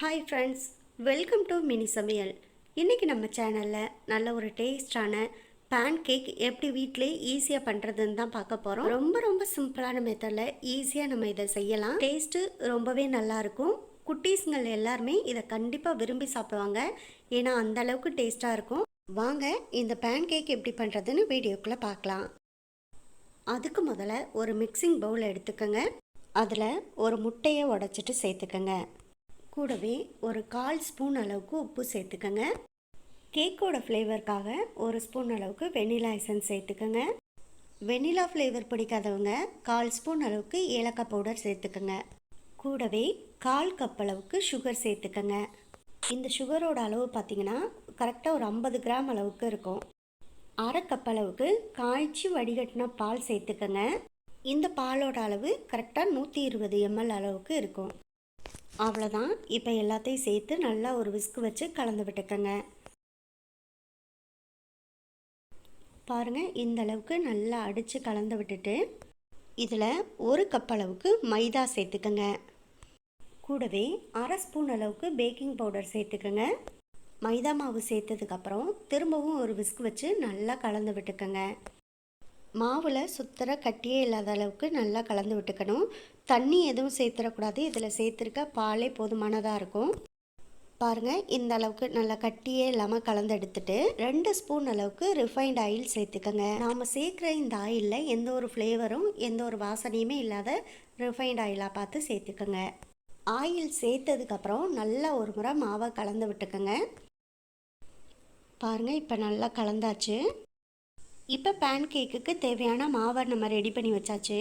Hi friends welcome to mini சமையல் இன்றைக்கி நம்ம சேனலில் நல்ல ஒரு டேஸ்டான பேன் கேக் எப்படி வீட்டிலே ஈஸியாக பண்ணுறதுன்னு தான் பார்க்க போகிறோம் ரொம்ப ரொம்ப சிம்பிளான மெத்தடில் ஈஸியாக நம்ம இதை செய்யலாம். டேஸ்ட்டு ரொம்பவே நல்லாயிருக்கும் குட்டீஸுங்கள் எல்லாருமே இதை கண்டிப்பாக விரும்பி சாப்பிடுவாங்க. ஏன்னா அந்த அளவுக்கு டேஸ்ட்டாக இருக்கும். வாங்க இந்த பேன் கேக் எப்படி பண்ணுறதுன்னு வீடியோக்குள்ளே பார்க்கலாம். அதுக்கு முதல்ல ஒரு மிக்சிங் பவுல் எடுத்துக்கோங்க. அதில் ஒரு முட்டையை உடச்சிட்டு சேர்த்துக்கோங்க. கூடவே ஒரு கால் ஸ்பூன் அளவுக்கு உப்பு சேர்த்துக்கோங்க. கேக்கோட ஃப்ளேவருக்காக ஒரு ஸ்பூன் அளவுக்கு வெனிலா எசன்ஸ் சேர்த்துக்கோங்க. வெனிலா ஃப்ளேவர் பிடிக்காதவங்க கால் ஸ்பூன் அளவுக்கு ஏலக்காய் பவுடர் சேர்த்துக்கோங்க. கூடவே கால் கப் அளவுக்கு சுகர் சேர்த்துக்கோங்க. இந்த சுகரோட அளவு பார்த்தீங்கன்னா கரெக்டாக ஒரு ஐம்பது கிராம் அளவுக்கு இருக்கும். அரை கப் அளவுக்கு காய்ச்சி வடிகட்டின பால் சேர்த்துக்கோங்க. இந்த பாலோட அளவு கரெக்டாக நூற்றி இருபது எம்எல் அளவுக்கு இருக்கும். அவ்வளோதான் இப்போ எல்லாத்தையும் சேர்த்து நல்லா ஒரு விஸ்கு வச்சு கலந்து விட்டுக்கோங்க. பாருங்கள் இந்த அளவுக்கு நல்லா அடித்து கலந்து விட்டுட்டு இதில் ஒரு கப் அளவுக்கு மைதா சேர்த்துக்கோங்க. கூடவே அரை ஸ்பூன் அளவுக்கு பேக்கிங் பவுடர் சேர்த்துக்கோங்க. மைதா மாவு சேர்த்ததுக்கப்புறம் திரும்பவும் ஒரு விஸ்க் வச்சு நல்லா கலந்து விட்டுக்கோங்க. மாவில் சுத்தர கட்டியே இல்லாத அளவுக்கு நல்லா கலந்து விட்டுக்கணும். தண்ணி எதுவும் சேர்த்துடக்கூடாது இதில் சேர்த்துருக்க பாலே போதுமானதாக இருக்கும். பாருங்கள் இந்த அளவுக்கு நல்லா கட்டியே இல்லாமல் கலந்து எடுத்துட்டு ரெண்டு ஸ்பூன் அளவுக்கு ரிஃபைண்ட் ஆயில் சேர்த்துக்கோங்க. நாம் சேர்க்குற இந்த ஆயிலில் எந்த ஒரு ஃப்ளேவரும் எந்த ஒரு வாசனையுமே இல்லாத ரிஃபைண்ட் ஆயிலாக பார்த்து சேர்த்துக்கோங்க. ஆயில் சேர்த்ததுக்கப்புறம் நல்லா ஒரு முறை மாவை கலந்து விட்டுக்கோங்க. பாருங்கள் இப்போ நல்லா கலந்தாச்சு. இப்போ பேன் கேக்குக்கு தேவையான மாவை நம்ம ரெடி பண்ணி வச்சாச்சு.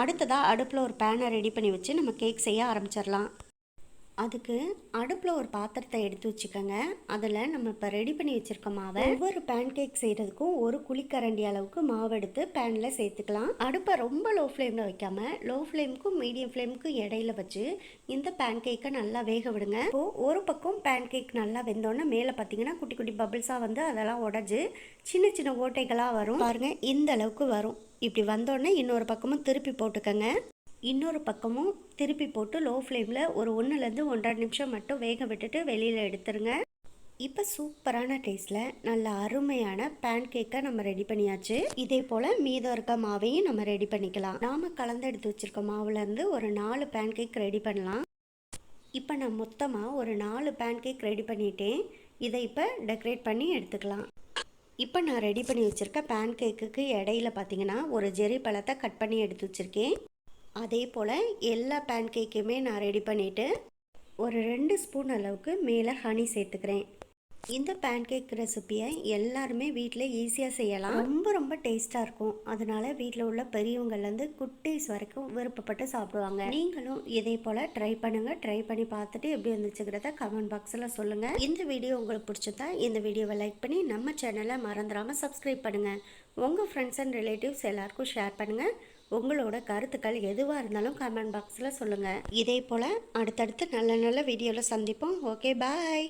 அடுத்ததாக அடுப்பில் ஒரு பேனை ரெடி பண்ணி வச்சு நம்ம கேக் செய்ய ஆரம்பிச்சிடலாம். அதுக்கு அடுப்பில் ஒரு பாத்திரத்தை எடுத்து வச்சுக்கோங்க. அதில் நம்ம இப்போ ரெடி பண்ணி வச்சுருக்க மாவை ஒவ்வொரு பேன் கேக் செய்கிறதுக்கும் ஒரு குழிக்கரண்டி அளவுக்கு மாவு எடுத்து பேனில் சேர்த்துக்கலாம். அடுப்பை ரொம்ப லோ ஃப்ளேமில் வைக்காமல் லோ ஃப்ளேமுக்கும் மீடியம் ஃப்ளேமுக்கும் இடையில வச்சு இந்த பேன் கேக்கை நல்லா வேக விடுங்க. இப்போது ஒரு பக்கம் பேன் கேக் நல்லா வெந்தோடனே மேலே பார்த்தீங்கன்னா குட்டி குட்டி பபிள்ஸாக வந்து அதெல்லாம் உடஞ்சி சின்ன சின்ன ஓட்டைகளாக வரும். பாருங்கள் இந்த அளவுக்கு வரும். இப்படி வந்தோடனே இன்னொரு பக்கமும் திருப்பி போட்டுக்கோங்க. இன்னொரு பக்கமும் திருப்பி போட்டு லோ ஃப்ளேமில் ஒரு ஒன்றுலேருந்து ஒன்றரை நிமிஷம் மட்டும் வேக விட்டுட்டு வெளியில் எடுத்துருங்க. இப்போ சூப்பரான டேஸ்ட்டில் நல்ல அருமையான பேன் கேக்கை நம்ம ரெடி பண்ணியாச்சு. இதே போல் மீதம் இருக்க மாவையும் நம்ம ரெடி பண்ணிக்கலாம். நாம் கலந்து எடுத்து வச்சுருக்க மாவுலேருந்து ஒரு நாலு பேன் கேக் ரெடி பண்ணலாம். இப்போ நான் மொத்தமாக ஒரு நாலு பேன் கேக் ரெடி பண்ணிட்டேன். இதை இப்போ டெக்கரேட் பண்ணி எடுத்துக்கலாம். இப்போ நான் ரெடி பண்ணி வச்சுருக்க பேன் கேக்குக்கு இடையில பார்த்தீங்கன்னா ஒரு ஜெரி பழத்தை கட் பண்ணி எடுத்து வச்சுருக்கேன். அதே போல் எல்லா பேன் கேக்குமே நான் ரெடி பண்ணிவிட்டு ஒரு ரெண்டு ஸ்பூன் அளவுக்கு மேலே ஹனி சேர்த்துக்கிறேன். இந்த பேன் கேக் ரெசிப்பியை எல்லாருமே வீட்டில் ஈஸியாக செய்யலாம். ரொம்ப ரொம்ப டேஸ்ட்டாக இருக்கும். அதனால வீட்டில் உள்ள பெரியவங்கள்லேருந்து குட்டீஸ் வரைக்கும் விருப்பப்பட்டு சாப்பிடுவாங்க. நீங்களும் இதே போல் ட்ரை பண்ணுங்கள் ட்ரை பண்ணி பார்த்துட்டு எப்படி இருந்துச்சுங்கிறத கமெண்ட் பாக்ஸில் சொல்லுங்கள் இந்த வீடியோ உங்களுக்கு பிடிச்சிருந்தா இந்த வீடியோவை லைக் பண்ணி நம்ம சேனலை மறந்துடாமல் சப்ஸ்கிரைப் பண்ணுங்கள் உங்கள் ஃப்ரெண்ட்ஸ் அண்ட் ரிலேட்டிவ்ஸ் எல்லாருக்கும் ஷேர் பண்ணுங்கள் உங்களோட கருத்துக்கள் எதுவாக இருந்தாலும் கமெண்ட் பாக்ஸில் சொல்லுங்கள் இதே போல் அடுத்தடுத்து நல்ல நல்ல வீடியோவில் சந்திப்போம். Okay bye